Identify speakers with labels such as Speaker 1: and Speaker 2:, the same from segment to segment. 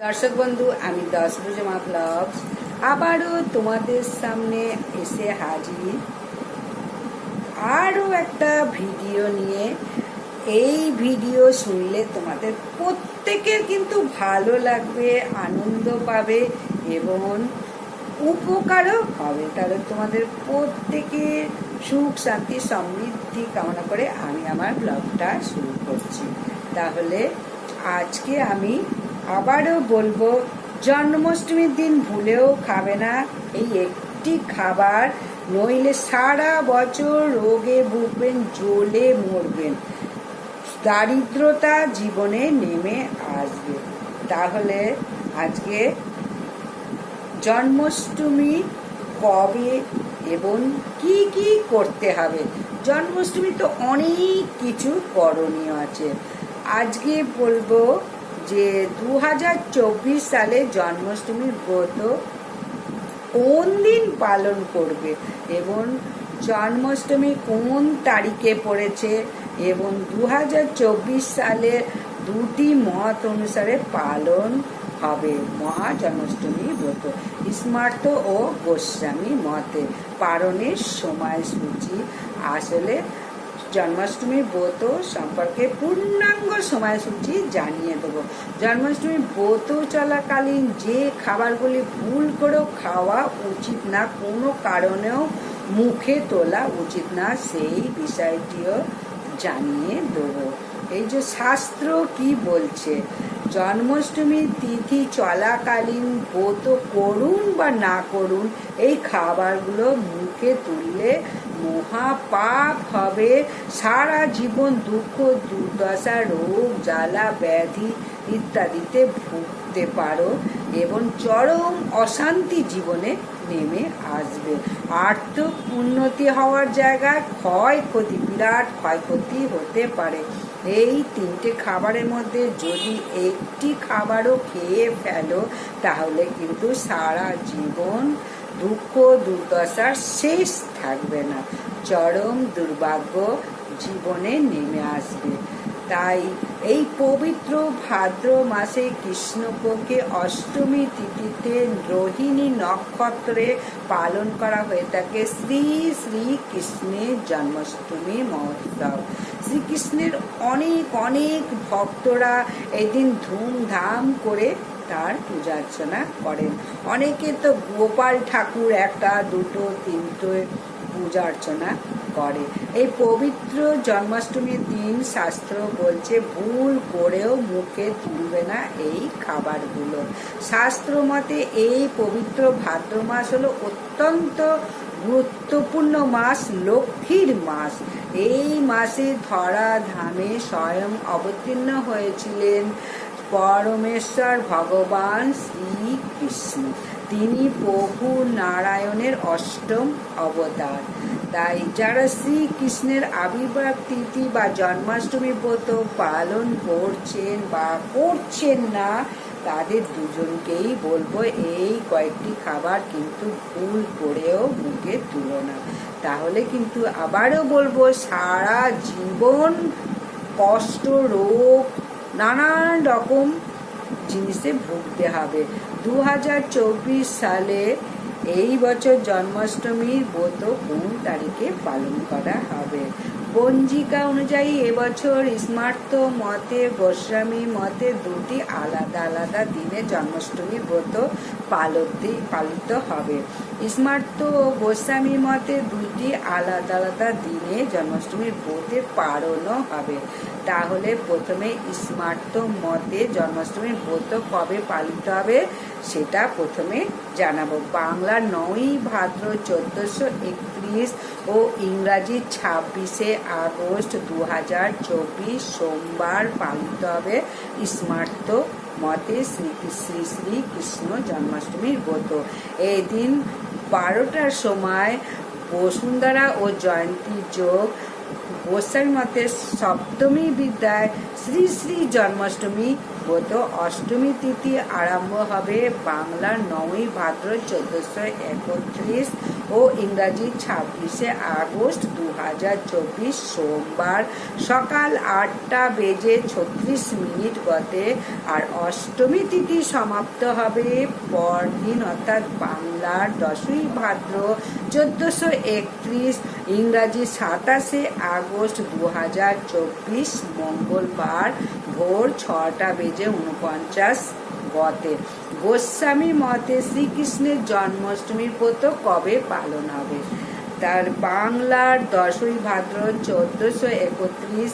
Speaker 1: দর্শক বন্ধু, আমি দশ মা ব্লগস আবারও তোমাদের সামনে এসে হাজির। আরও একটা ভিডিও নিয়ে। এই ভিডিও শুনলে তোমাদের প্রত্যেকের কিন্তু ভালো লাগবে, আনন্দ পাবে এবং উপকারও হবে। তাহলে তোমাদের প্রত্যেকের সুখ, শান্তি, সমৃদ্ধি কামনা করে আমি আমার ব্লগটা শুরু করছি। তাহলে আজকে আমি আবারও বলব, জন্মাষ্টমীর দিন ভুলেও খাবে না এই একটি খাবার। নইলে সারা বছর রোগে ভুগবেন, জ্বলে মরবেন। দারিদ্রতা জীবনে নেমে আসবে। তাহলে আজকে জন্মাষ্টমী কবে এবং কি কি করতে হবে? জন্মাষ্টমী তো অনেক কিছু করণীয় আছে। আজকে বলব যে দু হাজার চব্বিশ সালে জন্মাষ্টমীর ব্রত কোন দিন পালন করবে এবং জন্মাষ্টমী কোন তারিখে পড়েছে এবং দু হাজার চব্বিশ সালে দুটি মত অনুসারে পালন হবে মহা জন্মাষ্টমী ব্রত। স্মার্ত ও গোস্বামী মতে পালনের সময়সূচি আসলে জন্মাষ্টমী ব্রত সম্পর্কে পূর্ণাঙ্গ সময়সূচি জানিয়ে দেবো। জন্মাষ্টমী ব্রত চলাকালীন যে খাবারগুলি ভুল করেও খাওয়া উচিত না, কোনো কারণেও মুখে তোলা উচিত না, সেই বিষয়টিও জানিয়ে দেবো। এই যে শাস্ত্র কি বলছে? জন্মাষ্টমীর তিথি চলাকালীন ব্রত করুন বা না করুন, এই খাবারগুলো মুখে তুললে মহাপাপ হবে। সারা জীবন দুঃখ, দুর্দশা, রোগ, জ্বালা, ব্যাধি ইত্যাদিতে ভুগতে পারো এবং চরম অশান্তি জীবনে নেমে আসবে। আর্থিক উন্নতি হওয়ার জায়গায় ক্ষয়ক্ষতি, বিরাট ক্ষয়ক্ষতি হতে পারে। এই তিনটে খাবারের মধ্যে যদি একটি খাবারও খেয়ে ফেলো, তাহলে কিন্তু সারা জীবন দুঃখ দুর্দশার শেষ থাকবে না। চরম দুর্ভাগ্য জীবনে নেমে আসবে। তাই এই পবিত্র ভাদ্র মাসে কৃষ্ণপক্ষে অষ্টমী তিথিতে রোহিণী নক্ষত্রে পালন করা হয়ে থাকে শ্রী শ্রী কৃষ্ণের জন্মাষ্টমী মহোৎসব। শ্রীকৃষ্ণের অনেক অনেক ভক্তরা এদিন ধুমধাম করে তার পূজা অর্চনা করেন। অনেকে তো গোপাল ঠাকুর একটা, দুটো, তিনটে পূজা অর্চনা করে। এই পবিত্র জন্মাষ্টমীর দিন শাস্ত্র বলছে, ভুল করেও মুখে তুলবে না এই খাবারগুলো। শাস্ত্র মতে, এই পবিত্র ভাদ্র মাস হলো অত্যন্ত গুরুত্বপূর্ণ মাস, লক্ষ্মীর মাস। এই মাসে ধরা ধামে স্বয়ং অবতীর্ণ হয়েছিলেন পরমেশ্বর ভগবান শ্রীকৃষ্ণ। তিনি প্রভু নারায়ণের অষ্টম অবতার। তাই যারা শ্রীকৃষ্ণের আবির্ভাব তিথি বা জন্মাষ্টমী ব্রত পালন করছেন বা করছেন না, তাদের দুজনকেই বলব এই কয়েকটি খাবার কিন্তু ভুল করেও মুখে তুলো না। তাহলে কিন্তু আবারও বলব, সারা জীবন কষ্ট, রোগ নানান রকম জিনিসে ভুগতে হবে। দুহাজার চব্বিশ সালে এই বছর জন্মাষ্টমীর ব্রত কোন তারিখে পালন করা হবে? পঞ্জিকা অনুযায়ী এবছর স্মার্ত মতে গোস্বামী মতে দুটি আলাদা আলাদা দিনে জন্মাষ্টমী ব্রত পালতে পালিত হবে। স্মার্ত ও গোস্বামী মতে দুইটি আলাদা আলাদা দিনে জন্মাষ্টমীর ব্রতে পালনও হবে। তাহলে প্রথমে স্মার্ত মতে জন্মাষ্টমীর ব্রত কবে পালিত হবে সেটা প্রথমে জানাব। বাংলার নয়ই ভাদ্র চোদ্দোশো একত্রিশ ও ইংরাজি ছাব্বিশে আগস্ট দু হাজার চব্বিশ সোমবার পালিত হবে স্মার্ত মতে শ্রী শ্রী শ্রী কৃষ্ণ জন্মাষ্টমীর ব্রত। এই দিন বারোটার সময় বসুন্ধরা ও জয়ন্তী যোগ গোস্বামী মতে সপ্তমী বিদ্যায় শ্রী শ্রী জন্মাষ্টমী ব্রত অষ্টমী তিথি আরম্ভ হবে। বাংলার নয়ই ভাদ্র চোদ্দশো একত্রিশ ও ইংরাজি ছাব্বিশে আগস্ট দু হাজার চব্বিশ সোমবার সকাল আটটা বেজে ছত্রিশ মিনিট গতে আর অষ্টমী তিথি সমাপ্ত হবে। পরদিন অর্থাৎ বাংলার দশই ভাদ্র চোদ্দোশো একত্রিশ ইংরাজি সাতাশে আগস্ট দু হাজার চব্বিশ মঙ্গলবার ভোর ছটা বেজে উনপঞ্চাশ গতে। গোস্বামী মতে শ্রীকৃষ্ণের জন্মাষ্টমীর ব্রত কবে পালন হবে? তার বাংলার দশই ভাদ্র চোদ্দোশো একত্রিশ,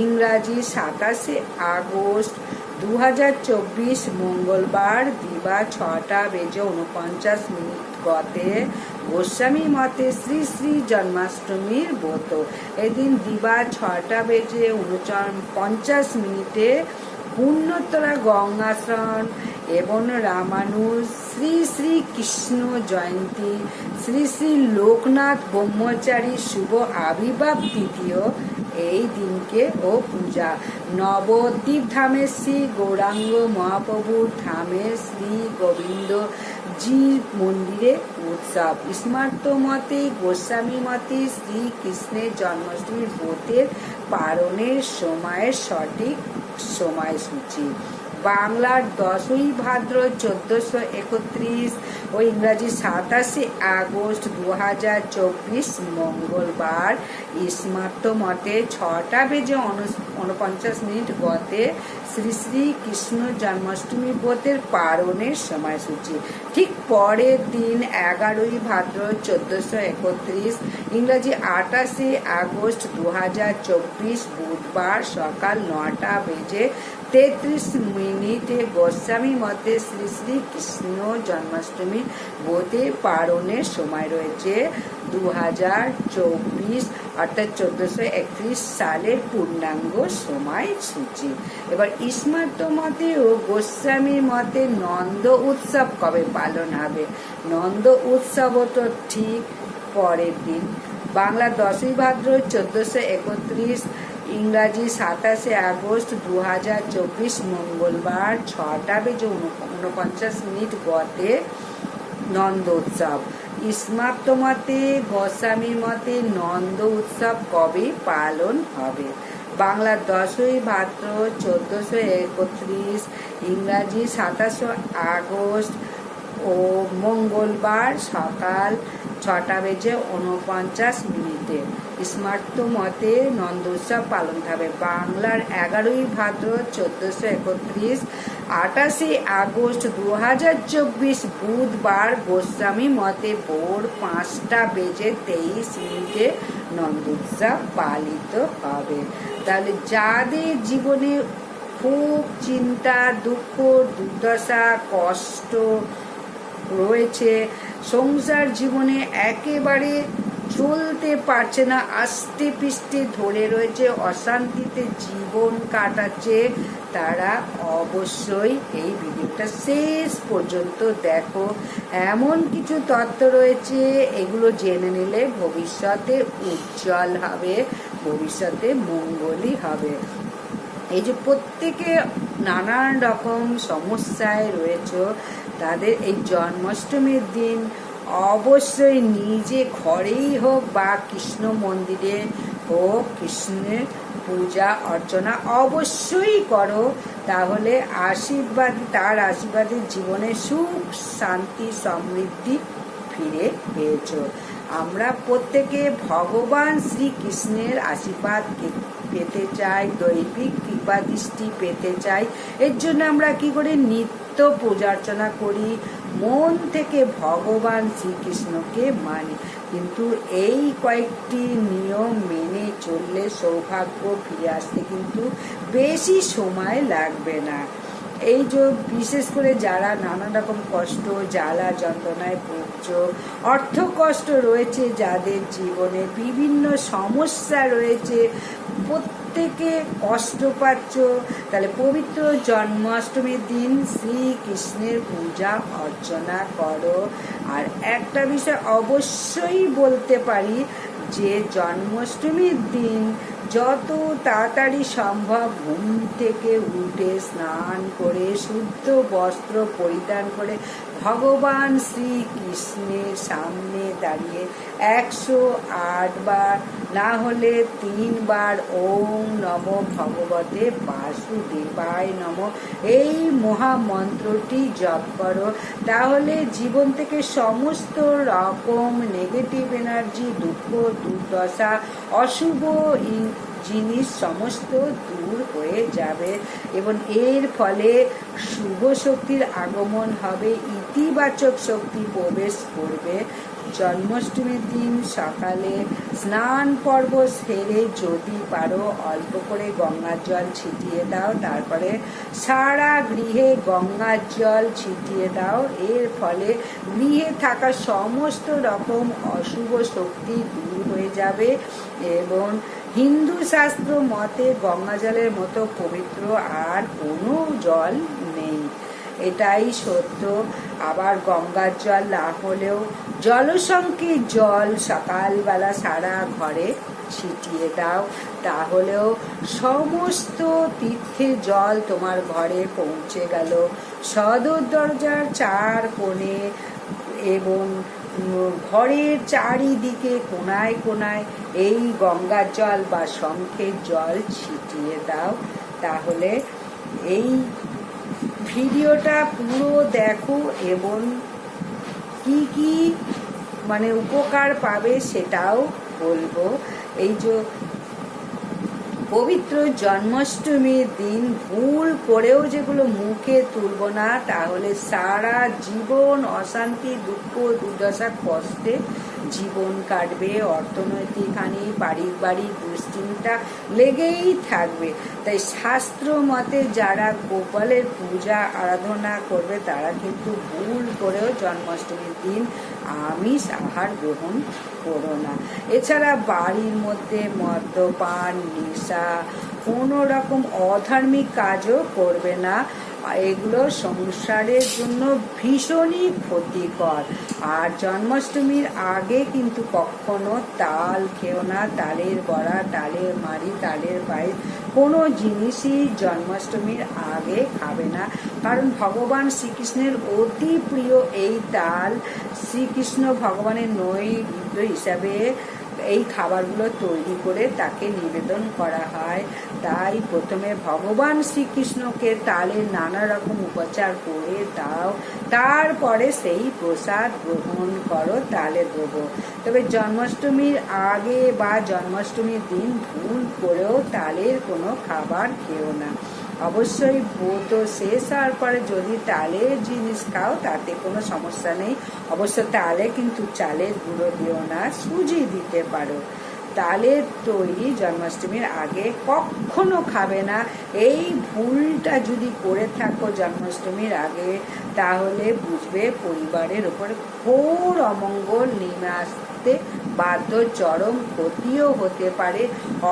Speaker 1: ইংরাজি সাতাশে আগস্ট দু হাজার চব্বিশ, মঙ্গলবার দিবা ছটা বেজে উনপঞ্চাশ মিনিট গতে গোস্বামী মতে শ্রী শ্রী জন্মাষ্টমীর ব্রত। এদিন দিবা ছটা বেজে উনপঞ্চাশ মিনিটে পুণ্যতরা গঙ্গা স্নান এবং রামানুজ শ্রী শ্রী কৃষ্ণ জয়ন্তী, শ্রী শ্রী লোকনাথ ব্রহ্মচারী শুভ আবির্ভাব তৃতীয় এই দিনকে ও পূজা। নবদ্বীপ ধামের শ্রী গৌরাঙ্গ মহাপ্রভুর ধামে শ্রী গোবিন্দ জি মন্দিরে উৎসব। স্মার্ত মতে, গোস্বামী মতে শ্রীকৃষ্ণের জন্মাষ্টমীর ব্রতের পালনের সময়ের সঠিক সময়সূচি। বাংলার দশই ভাদ্র চোদ্দোশো একত্রিশ ও ইংরাজি সাতাশে আগস্ট দু হাজার চব্বিশ মঙ্গলবার। ইসমার্ত মতে ছটা বেজে উনপঞ্চাশ মিনিট গতে শ্রী শ্রী কৃষ্ণ জন্মাষ্টমী ব্রতের পারণের সময়সূচি। ঠিক পরের দিন এগারোই ভাদ্র চোদ্দোশো একত্রিশ ইংরাজি আটাশে আগস্ট দু হাজার চব্বিশ বুধবার সকাল নটা বেজে তেত্রিশ মিনিটে গোস্বামী মতে শ্রী শ্রী কৃষ্ণ জন্মাষ্টমী বোধে পালনের সময় রয়েছে। দু হাজার চব্বিশ অর্থাৎ চোদ্দোশো একত্রিশ সালের পূর্ণাঙ্গ সময় সূচি। এবার ইসমার্ত মতে ও গোস্বামী মতে নন্দ উৎসব কবে পালন হবে? নন্দ উৎসব তো ঠিক পরের দিন। বাংলা দশই ভাদ্র চোদ্দোশো একত্রিশ ইংরাজি সাতাশে আগস্ট দু হাজার চব্বিশ মঙ্গলবার ছটা বেজে উনপঞ্চাশ মিনিট গতে নন্দ উৎসব। ইসমাপ্ত মতে গোস্বামীর মতে নন্দ উৎসব কবে পালন হবে? বাংলার দশই ভাদ্র চোদ্দোশো একত্রিশ, ইংরাজি সাতাশো আগস্ট ও মঙ্গলবার সকাল ছটা বেজে উনপঞ্চাশ মিনিটে। স্মার্ত মতে নন্দোৎসব পালন হবে। বাংলার এগারোই ভাদ্র চোদ্দোশো একত্রিশ, আটাশে আগস্ট দু হাজার চব্বিশ বুধবার গোস্বামী মতে ভোর পাঁচটা বেজে তেইশ মিনিটে নন্দোৎসব পালিত হবে। তাহলে যাদের জীবনে খুব চিন্তা, দুঃখ, দুর্দশা, কষ্ট রয়েছে, সংসার জীবনে একেবারে চলতে পারছে না, আস্তে পিস্তে ধরে রয়েছে, অশান্তিতে জীবন কাটাচ্ছে তারা। অবশ্যই এই ভিডিওটা শেষ পর্যন্ত দেখো। এমন কিছু তত্ত্ব রয়েছে, এগুলো জেনে নিলে ভবিষ্যতে উজ্জ্বল হবে, ভবিষ্যতে মঙ্গলই হবে। এই যে প্রত্যেকে নানান রকম সমস্যায় রয়েছে, তাদের এই জন্মাষ্টমীর দিন অবশ্যই নিজে ঘরেই হোক বা কৃষ্ণ মন্দিরে হোক, কৃষ্ণের পূজা, অর্চনা অবশ্যই করো। তাহলে আশীর্বাদ, তার আশীর্বাদে জীবনে সুখ, শান্তি, সমৃদ্ধি ফিরে পেয়েছ। আমরা প্রত্যেকে ভগবান শ্রীকৃষ্ণের আশীর্বাদ পেতে চাই, দৈবিক কৃপা দৃষ্টি পেতে চাই। এর জন্য আমরা কি করে? নিত্য পূজা অর্চনা করি মন থেকে ভগবান শ্রীকৃষ্ণকে মানি। কিন্তু এই কয়েকটি নিয়ম মেনে চললে সৌভাগ্য ফিরে আসতে কিন্তু বেশি সময় লাগবে না। এই যে বিশেষ করে যারা নানা রকম কষ্ট, জ্বালা যন্ত্রণায় ভুগছ, অর্থ কষ্ট রয়েছে যাদের জীবনে, বিভিন্ন সমস্যা রয়েছে, প্রত্যেকে কষ্ট পাচ্ছ? তাহলে পবিত্র জন্মাষ্টমীর দিন শ্রীকৃষ্ণের পূজা অর্চনা করো। আর একটা বিষয় অবশ্যই বলতে পারি, যে জন্মাষ্টমীর দিন যত তাড়াতাড়ি সম্ভব ঘুম থেকে উঠে স্নান করে, শুদ্ধ বস্ত্র পরিধান করে ভগবান শ্রীকৃষ্ণের সামনে দাঁড়িয়ে একশো আট বার না হলে তিনবার ওম নম ভগবতে বাসুদেবায় নম। এই মহামন্ত্রটি জপ করো। তাহলে জীবন থেকে সমস্ত রকম নেগেটিভ এনার্জি দুঃখ, দুর্দশা, অশুভ জিনিস সমস্ত দূর হয়ে যাবে এবং এর ফলে শুভ শক্তির আগমন হবে। ইতিবাচক শক্তি প্রবেশ করবে। জন্মাষ্টমীর দিন সকালে স্নান পর্ব সেরে যদি পারো অল্প করে গঙ্গার জল ছিটিয়ে দাও, তারপরে সারা গৃহে গঙ্গার জল ছিটিয়ে দাও। এর ফলে গৃহে থাকা সমস্ত রকম অশুভ শক্তি দূর হয়ে যাবে এবং হিন্দু শাস্ত্র মতে গঙ্গা জলের মতো পবিত্র আর কোনো জল নেই। এটাই সত্য। আবার গঙ্গার জল না হলেও জলসংখ্যের জল সকালবেলা সারা ঘরে ছিটিয়ে দাও। তাহলেও সমস্ত তীর্থে জল তোমার ঘরে পৌঁছে গেল। সদর দরজার চার কোণে এবং ঘরের চারিদিকে কোনায় কোনায় এই গঙ্গার জল বা শঙ্খের জল ছিটিয়ে দাও। তাহলে এই ভিডিওটা পুরো দেখো এবং কি কি মানে উপকার পাবে সেটাও বলব। এই যে পবিত্র জন্মাষ্টমীর দিন ভুল করেও যেগুলো মুখে তুলব না, তাহলে সারা জীবন অশান্তি, দুঃখ, দুর্দশা, কষ্টে জীবন কাটবে, অর্থনৈতিক হানি, পারিবারিক দুশ্চিন্তা লেগেই থাকবে। তাই শাস্ত্র মতে যারা গোপালের পূজা, আরাধনা করবে, তারা কিন্তু ভুল করেও জন্মাষ্টমীর দিন আমিষ আহার গ্রহণ করো না। এছাড়া বাড়ির মধ্যে মদ্যপান, নেশা কোনো রকম অধার্মিক কাজও করবে না। এগুলো সংসারের জন্য ভীষণই ক্ষতিকর। আর জন্মাষ্টমীর আগে কিন্তু কখনো তাল খেও না, তালের বড়া, তালের মারি তালের পায়েস, কোনো জিনিসই জন্মাষ্টমীর আগে খাবে না। কারণ ভগবান শ্রীকৃষ্ণের অতি প্রিয় এই তাল শ্রীকৃষ্ণ ভগবানের নৈবেদ্য হিসাবে এই খাবারগুলো তৈরি করে তাকে নিবেদন করা হয়। তাই প্রথমে ভগবান শ্রীকৃষ্ণকে তালে নানা রকম উপচার করে দাও। তারপরে সেই প্রসাদ গ্রহণ করো, তালে দেবো তবে জন্মাষ্টমীর আগে বা জন্মাষ্টমীর দিন ভুল করেও তালের কোনো খাবার খেও না। অবশ্যই ব্রত শেষ হওয়ার পরে যদি তালের জিনিস খাও, তাতে কোনো সমস্যা নেই। অবশ্য তালে কিন্তু চালের গুঁড়ো দিও না, সুজি দিতে পারো। তালের তৈরি জন্মাষ্টমীর আগে কখনো খাবে না। এই ভুলটা যদি করে থাকো জন্মাষ্টমীর আগে, তাহলে বুঝবে পরিবারের ওপর ঘোর অমঙ্গল নেমে আসতে বাধ্য, চরম ক্ষতিও হতে পারে,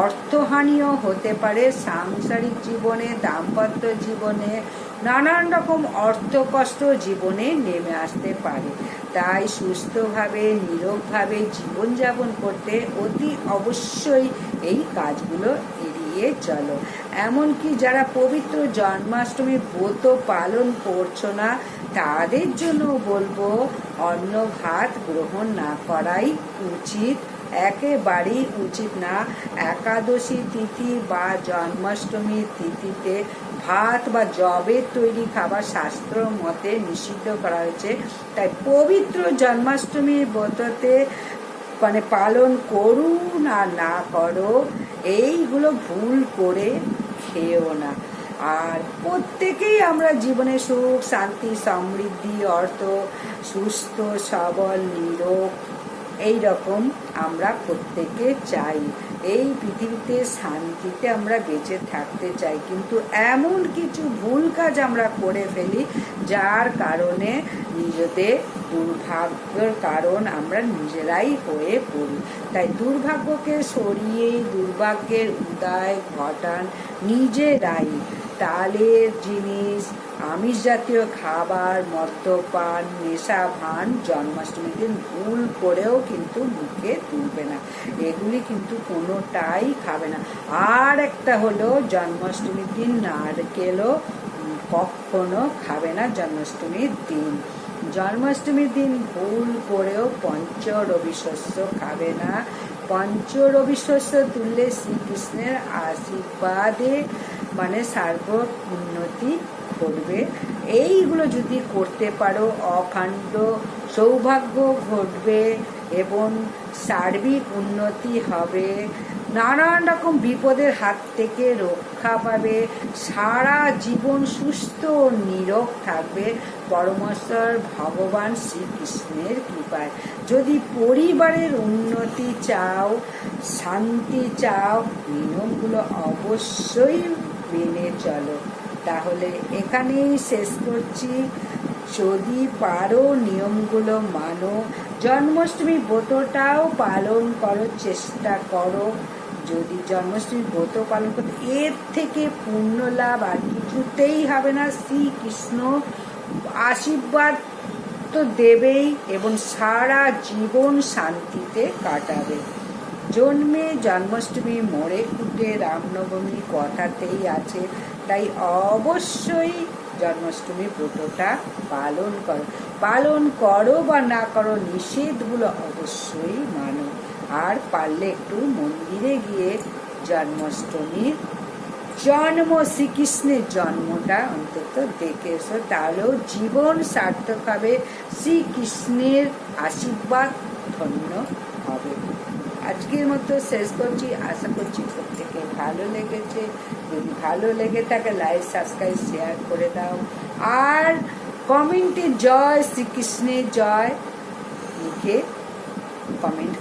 Speaker 1: অর্থহানিও হতে পারে। সাংসারিক জীবনে, দাম্পত্য জীবনে নানান রকম অর্থ কষ্ট জীবনে নেমে আসতে পারে। তাই সুস্থভাবে নিরোগভাবে জীবনযাপন করতে অতি অবশ্যই এই কাজগুলো এড়িয়ে চলো। এমনকি যারা পবিত্র জন্মাষ্টমী ব্রত পালন করছ না, তাদের জন্য বলব, অন্ন ভাত গ্রহণ না করাই উচিত। একেবারেই উচিত না। একাদশী তিথি বা জন্মাষ্টমীর তিথিতে ভাত বা জবের তৈরি খাবার শাস্ত্র মতে নিষিদ্ধ করা হয়েছে। তাই পবিত্র জন্মাষ্টমীর ব্রততে মানে পালন করুন আর না করো, এইগুলো ভুল করে খেয়েও না। আর প্রত্যেকেই আমরা জীবনে সুখ, শান্তি, সমৃদ্ধি, অর্থ, সুস্থ, সবল, নিরোগ এই রকম আমরা প্রত্যেকে চাই। এই পৃথিবীতে শান্তিতে আমরা বেঁচে থাকতে চাই। কিন্তু এমন কিছু ভুল কাজ আমরা করে ফেলি, যার কারণে নিজেদের দুর্ভাগ্যের কারণ আমরা নিজেরাই হয়ে পড়ি। তাই দুর্ভাগ্যকে সরিয়ে, দুর্ভাগ্যের উদয় ঘটান নিজেরাই। তালের জিনিস আমিষ জাতীয় খাবার, মদ্যপান, নেশা, ভান, জন্মাষ্টমীর দিন ভুল করেও কিন্তু মুখে তুলবে না। এগুলি কিন্তু কোনোটাই খাবে না। আর একটা হলো জন্মাষ্টমীর দিন নারকেলও কখনো খাবে না জন্মাষ্টমীর দিন। জন্মাষ্টমীর দিন ভুল করেও পঞ্চ রবি শস্য খাবে না। পঞ্চ রবি শস্য তুললে শ্রীকৃষ্ণের আশীর্বাদে মানে সার্ব উন্নতি ঘটবে। এইগুলো যদি করতে পারো, অখণ্ড সৌভাগ্য ঘটবে এবং সার্বিক উন্নতি হবে। নানান রকম বিপদের হাত থেকে রক্ষা পাবে। সারা জীবন সুস্থ ও নীরব থাকবে পরমেশ্বর ভগবান শ্রীকৃষ্ণের কৃপায়। যদি পরিবারের উন্নতি চাও, শান্তি চাও, নিয়মগুলো অবশ্যই মেনে চলো। তাহলে এখানেই শেষ করছি। যদি পারো নিয়মগুলো মানো। জন্মাষ্টমী ব্রতটাও পালন করো চেষ্টা করো। যদি জন্মাষ্টমী ব্রত পালন করতে এর থেকে পূর্ণ লাভ আর কিছুতেই হবে না। শ্রীকৃষ্ণ আশীর্বাদ তো দেবেই এবং সারা জীবন শান্তিতে কাটাবে। জন্মে জন্মাষ্টমী মোড়ে কুটে রামনবমী কথাতেই আছে, তাই অবশ্যই জন্মাষ্টমী ব্রতটা পালন করো। পালন করো বা না করো, নিষেধগুলো অবশ্যই মানো। আর পারলে একটু মন্দিরে গিয়ে জন্মাষ্টমীর জন্ম, শ্রীকৃষ্ণের জন্মটা অন্তত দেখে এসো। তাহলেও জীবন সার্থক হবে। শ্রীকৃষ্ণের আশীর্বাদ ধন্য। আজকের মতো শেষ করছি। আশা করছি প্রত্যেকে ভালো লেগেছে। যদি ভালো লেগে থাকে লাইক সাবস্ক্রাইব শেয়ার করে দাও। আর কমেন্টে জয় শ্রীকৃষ্ণের জয়। লিখে কমেন্ট